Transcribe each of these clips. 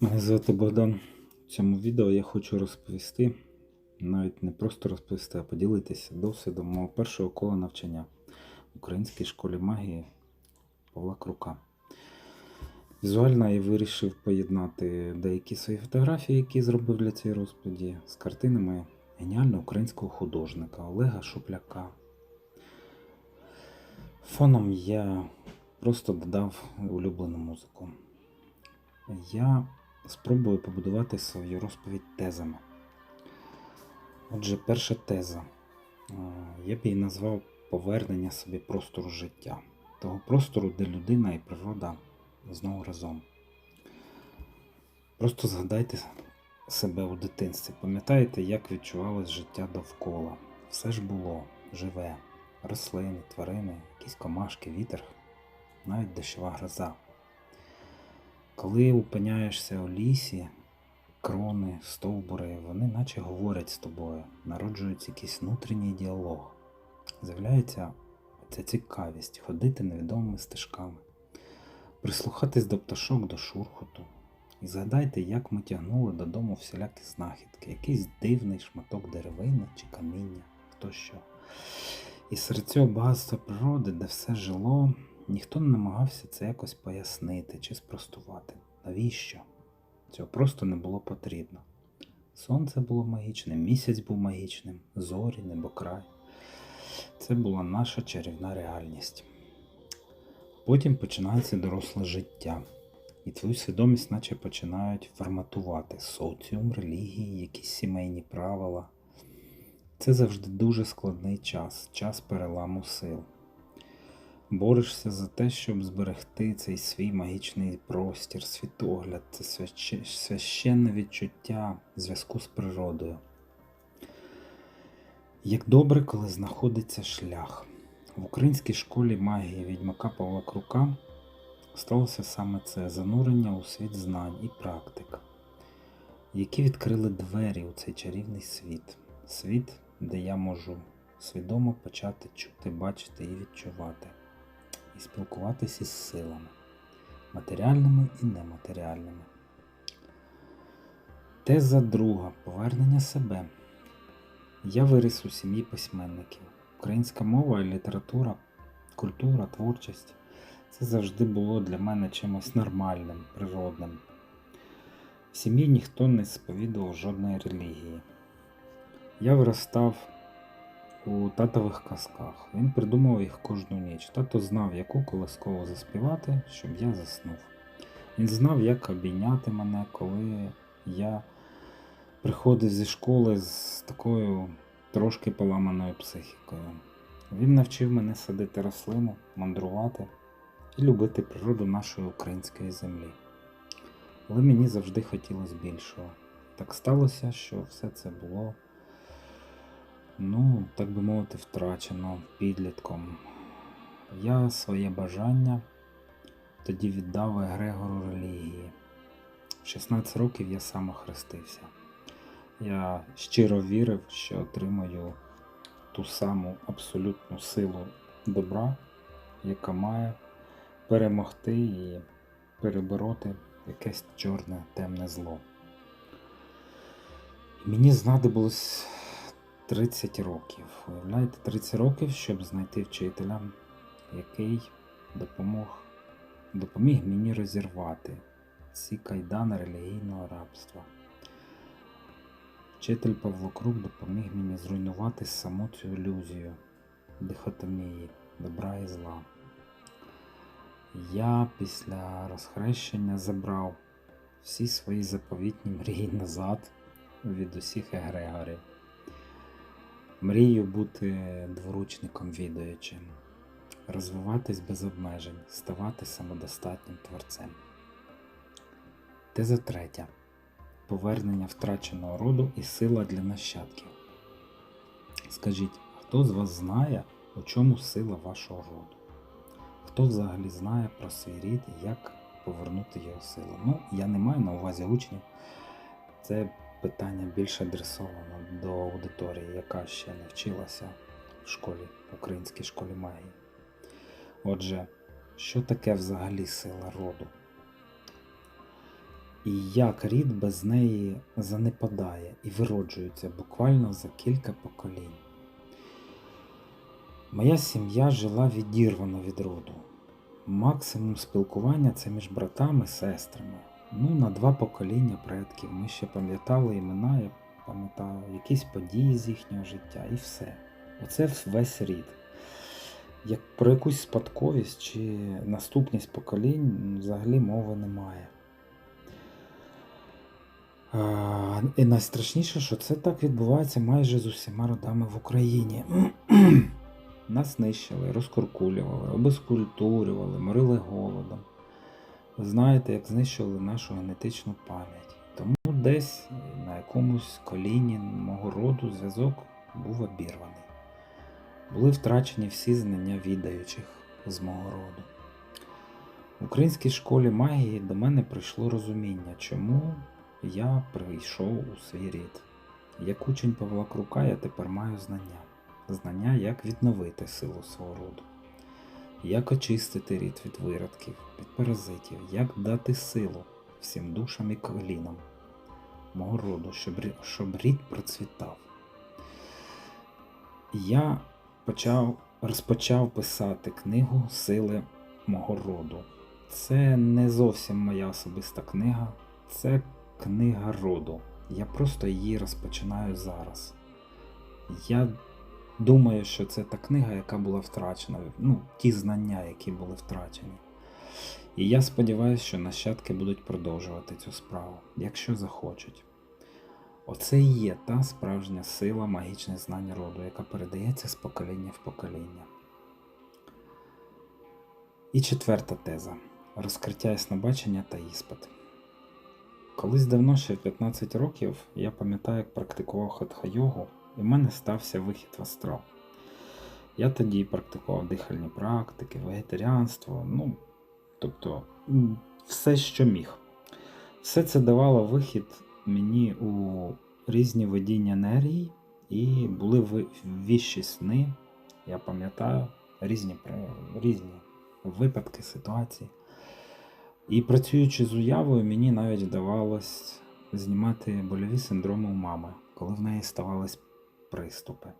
Мене звати Богдан. В цьому відео я хочу розповісти, навіть не просто розповісти, а поділитися досвідом мого першого кола навчання в українській школі магії Павла Крука. Візуально я вирішив поєднати деякі свої фотографії, які зробив для цієї розповіді, з картинами геніального українського художника Олега Шупляка. Фоном я просто додав улюблену музику. Я спробую побудувати свою розповідь тезами. Отже, перша теза. Е, Я б її назвав повернення собі простору життя, того простору, де людина і природа знову разом. Просто згадайте себе у дитинстві. Пам'ятаєте, як відчувалось життя довкола. Все ж було живе, рослини, тварини, якісь комашки, вітер, навіть дощова гроза. Коли опиняєшся у лісі, крони, стовбури, вони наче говорять з тобою, народжується якийсь внутрішній діалог. З'являється ця цікавість ходити невідомими стежками, прислухатись до пташок, до шурхоту. І згадайте, як ми тягнули додому всілякі знахідки, якийсь дивний шматок деревини чи каміння, хто що. І серед багатства природи, де все жило, ніхто не намагався це якось пояснити чи спростувати. Навіщо? Цього просто не було потрібно. Сонце було магічним, місяць був магічним, зорі, небокрай. Це була наша чарівна реальність. Потім починається доросле життя, і твою свідомість наче починають форматувати соціум, релігії, якісь сімейні правила. Це завжди дуже складний час, час переламу сил. Борешся за те, щоб зберегти цей свій магічний простір, світогляд, це священне відчуття зв'язку з природою. Як добре, коли знаходиться шлях. В українській школі магії відьмака Павла Крука сталося саме це занурення у світ знань і практик, які відкрили двері у цей чарівний світ. Світ, де я можу свідомо почати чути, бачити і відчувати, і спілкуватися із силами, матеріальними і нематеріальними. Теза друга повернення себе. Я виріс у сім'ї письменників. Українська мова і література, культура, творчість це завжди було для мене чимось нормальним, природним. В сім'ї ніхто не сповідував жодної релігії. Я виростав у татових казках. Він придумував їх кожну ніч. Тато знав, яку колисково заспівати, щоб я заснув. Він знав, як обійняти мене, коли я приходив зі школи з такою трошки поламаною психікою. Він навчив мене садити рослини, мандрувати і любити природу нашої української землі. Але мені завжди хотілося більшого. Так сталося, що все це було, ну, так би мовити, втрачено підлітком. Я своє бажання тоді віддав Егрегору релігії. В 16 років я сам охрестився. Я щиро вірив, що отримаю ту саму абсолютну силу добра, яка має перемогти і перебороти якесь чорне темне зло. І мені знадобилось 30 років. Уявляєте, 30 років, щоб знайти вчителя, який допомог, допоміг мені розірвати ці кайдани релігійного рабства. Вчитель Павло Крук допоміг мені зруйнувати саму цю ілюзію дихотомії добра і зла. Я після розхрещення забрав всі свої заповітні мрії назад від усіх егрегорів. Мрію бути дворучником відаючим, розвиватись без обмежень, ставати самодостатнім творцем. Теза третя. Повернення втраченого роду і сила для нащадків. Скажіть, хто з вас знає, у чому сила вашого роду? Хто взагалі знає про свій рід і як повернути його силу? Ну, я не маю на увазі учнів. Це питання більш адресовано до аудиторії, яка ще не вчилася в школі, в українській школі магії. Отже, що таке взагалі сила роду? і як рід без неї занепадає і вироджується буквально за кілька поколінь. Моя сім'я жила відірвано від роду. Максимум спілкування це між братами сестрами. Ну, на два покоління предків. Ми ще пам'ятали імена, я пам'ятаю, якісь події з їхнього життя і все. Оце весь рід. Як про якусь спадковість чи наступність поколінь взагалі мови немає. І найстрашніше, що це так відбувається майже з усіма родами в Україні. Нас нищили, розкуркулювали, обезкультурювали, морили голодом. Знаєте, як знищували нашу генетичну пам'ять. Тому десь на якомусь коліні мого роду зв'язок був обірваний. Були втрачені всі знання відаючих з мого роду. В українській школі магії до мене прийшло розуміння, чому я прийшов у свій рід. Як учень Павла Крука, я тепер маю знання. Знання, як відновити силу свого роду, як очистити рід від виродків, від паразитів, як дати силу всім душам і колінам мого роду, щоб, рід процвітав. Я почав, розпочав писати книгу Сили мого роду. Це не зовсім моя особиста книга, це книга роду. Я просто її розпочинаю зараз. Я думаю, що це та книга, яка була втрачена, ну, ті знання, які були втрачені. І я сподіваюся, що нащадки будуть продовжувати цю справу, якщо захочуть. Оце і є та справжня сила магічних знань роду, яка передається з покоління в покоління. І четверта теза розкриття яснобачення та іспит. Колись давно, ще в 15 років, я пам'ятаю, як практикував хатха-йогу, і в мене стався вихід в астрал. Я тоді практикував дихальні практики, вегетаріанство, ну, тобто все, що міг. Все це давало вихід мені у різні видіння енергії, і були віщі сни, я пам'ятаю, різні, різні випадки, ситуації. І працюючи з уявою, мені навіть вдавалось знімати больові синдроми у мами, коли в неї ставались приступи.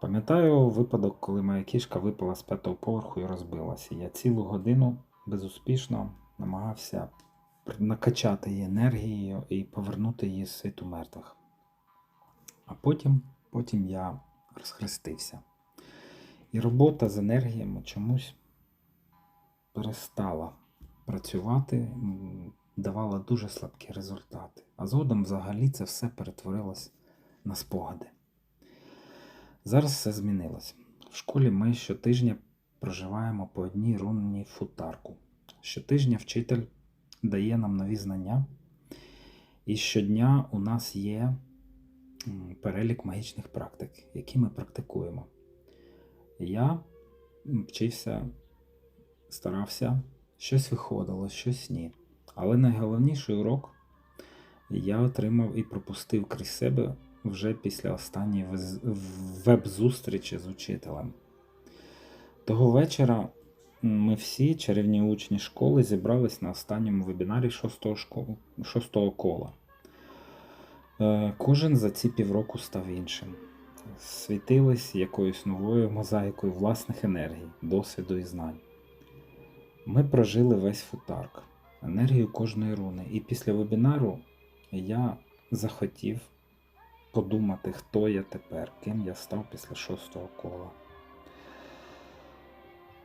Пам'ятаю випадок, коли моя кішка випала з п'ятого поверху і розбилася. Я цілу годину безуспішно намагався накачати її енергією і повернути її з світу мертвих. А потім, потім я розхрестився. І робота з енергіями чомусь перестала працювати, давала дуже слабкі результати. А згодом взагалі це все перетворилось на спогади. Зараз все змінилось. В школі ми щотижня проживаємо по одній рунній футарку. Щотижня вчитель дає нам нові знання, і щодня у нас є перелік магічних практик, які ми практикуємо. Я вчився, старався, щось виходило, щось ні. Але найголовніший урок я отримав і пропустив крізь себе вже після останньої веб-зустрічі з учителем. Того вечора ми всі, чарівні учні школи, зібрались на останньому вебінарі шостого, школ... шостого кола. Е, Кожен за ці півроку став іншим. Світились якоюсь новою мозаїкою власних енергій, досвіду і знань. Ми прожили весь футарк, енергію кожної руни. І після вебінару я захотів подумати, хто я тепер, ким я став після шостого кола.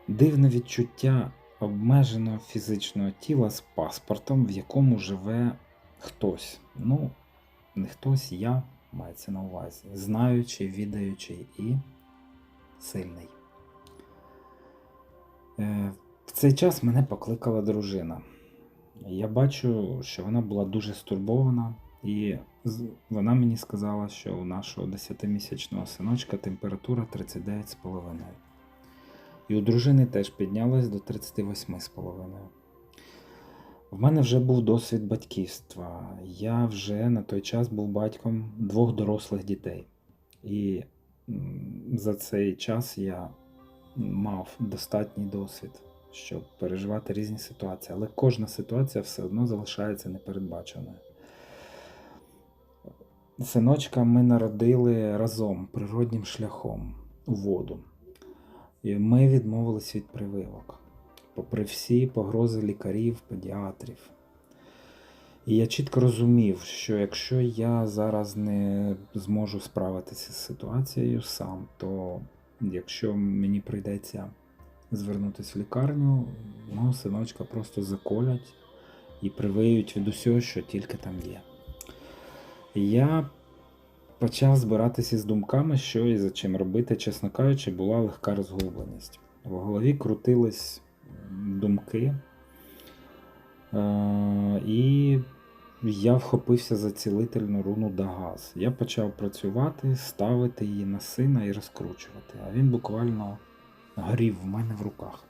Дивне відчуття обмеженого фізичного тіла з паспортом, в якому живе хтось. Ну, не хтось, я мається на увазі, знаючий, відаючий і сильний. Е, В цей час мене покликала дружина. Я бачу, що вона була дуже стурбована, і вона мені сказала, що у нашого 10-місячного синочка температура 39,5. І у дружини теж піднялась до 38,5. В мене вже був досвід батьківства. Я вже на той час був батьком двох дорослих дітей. І за цей час я мав достатній досвід щоб переживати різні ситуації, але кожна ситуація все одно залишається непередбаченою. Синочка ми народили разом природнім шляхом у воду. І ми відмовились від прививок, попри всі погрози лікарів, педіатрів. І я чітко розумів, що якщо я зараз не зможу справитися з ситуацією сам, то якщо мені прийдеться звернутися в лікарню, мого синочка просто заколять і привиють від усього, що тільки там є. Я почав збиратися з думками, що і за чим робити, чесно кажучи, була легка розгубленість. В голові крутились думки, е- і я вхопився за цілительну руну Дагаз. Я почав працювати, ставити її на сина і розкручувати. А він буквально горів в мене в руках.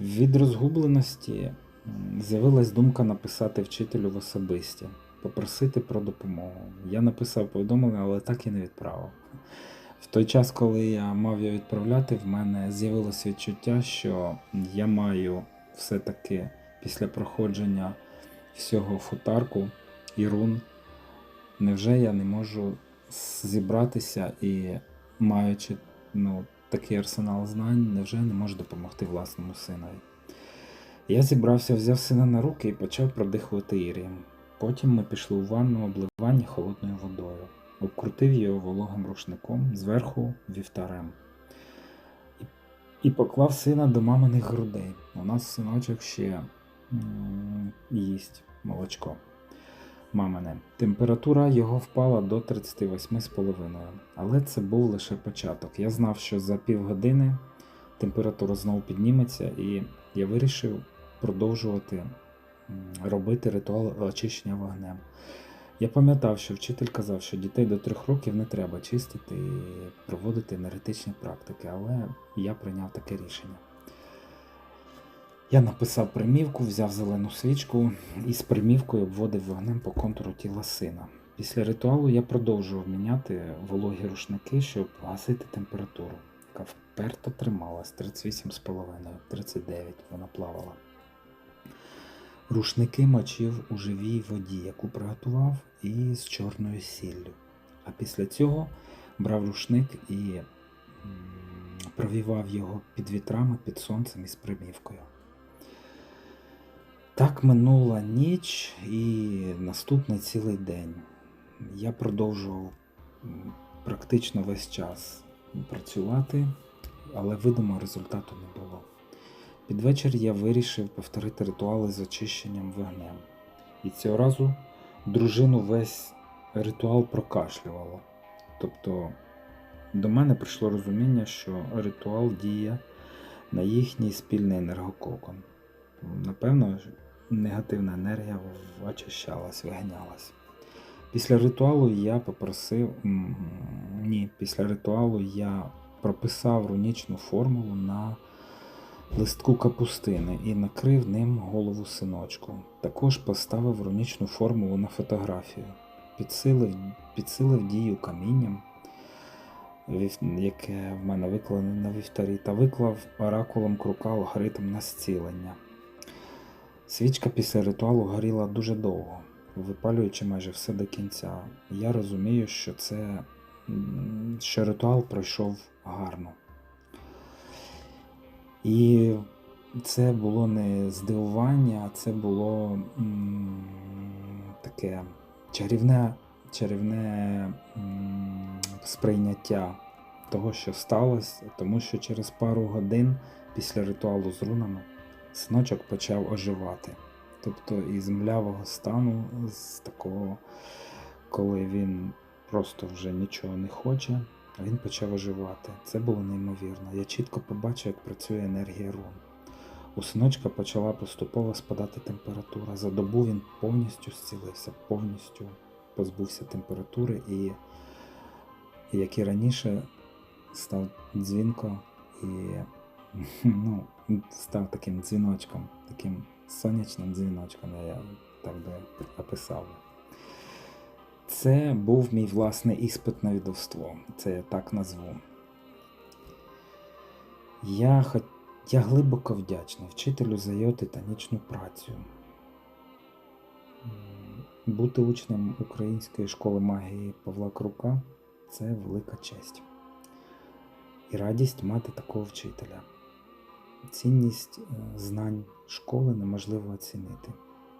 Від розгубленості з'явилась думка написати вчителю в особисті, попросити про допомогу. Я написав повідомлення, але так і не відправив. В той час, коли я мав його відправляти, в мене з'явилось відчуття, що я маю все-таки після проходження всього футарку і рун, невже я не можу зібратися і, маючи ну, такий арсенал знань, невже не можу допомогти власному синові? Я зібрався, взяв сина на руки і почав продихувати ірієм. Потім ми пішли у ванну обливання холодною водою, обкрутив його вологим рушником, зверху вівтарем. І, поклав сина до маминих грудей. У нас синочок ще їсть молочко. Мамине. Температура його впала до 38,5, але це був лише початок. Я знав, що за півгодини температура знову підніметься, і я вирішив продовжувати робити ритуал очищення вогнем. Я пам'ятав, що вчитель казав, що дітей до трьох років не треба чистити і проводити енергетичні практики, але я прийняв таке рішення. Я написав примівку, взяв зелену свічку і з примівкою обводив вогнем по контуру тіла сина. Після ритуалу я продовжував міняти вологі рушники, щоб гасити температуру, яка вперто трималась 38,5, 39 вона плавала. Рушники мочив у живій воді, яку приготував, і з чорною сіллю. А після цього брав рушник і провівав його під вітрами, під сонцем і з примівкою. Так минула ніч і наступний цілий день. Я продовжував практично весь час працювати, але видимого результату не було. Під вечір я вирішив повторити ритуали з очищенням вогнем. І цього разу дружину весь ритуал прокашлювало. Тобто до мене прийшло розуміння, що ритуал діє на їхній спільний енергококон. Напевно, негативна енергія очищалась, виганялась. Після ритуалу я попросив. Ні, після ритуалу я прописав рунічну формулу на листку капустини і накрив ним голову синочку. Також поставив рунічну формулу на фотографію, підсилив, підсилив дію камінням, яке в мене викладене на вівтарі, та виклав оракулом крука алгоритм на зцілення. Свічка після ритуалу горіла дуже довго, випалюючи майже все до кінця. Я розумію, що це що ритуал пройшов гарно. І це було не здивування, а це було таке чарівне, чарівне сприйняття того, що сталося, тому що через пару годин після ритуалу з рунами синочок почав оживати. Тобто із млявого стану, з такого, коли він просто вже нічого не хоче, він почав оживати. Це було неймовірно. Я чітко побачив, як працює енергія рун. У синочка почала поступово спадати температура. За добу він повністю зцілився, повністю позбувся температури і, як і раніше, став дзвінко і ну, став таким дзвіночком, таким сонячним дзвіночком, я так би описав. Це був мій власний іспит на відовство, це я так назву. Я. Я глибоко вдячний вчителю за його титанічну працю. Бути учнем Української школи магії Павла Крука це велика честь. І радість мати такого вчителя. Цінність е, знань школи неможливо оцінити,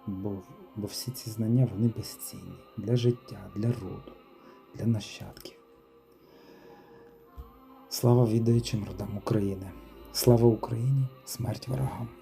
бо, бо всі ці знання вони безцінні для життя, для роду, для нащадків. Слава відаючим родам України! Слава Україні! Смерть ворогам!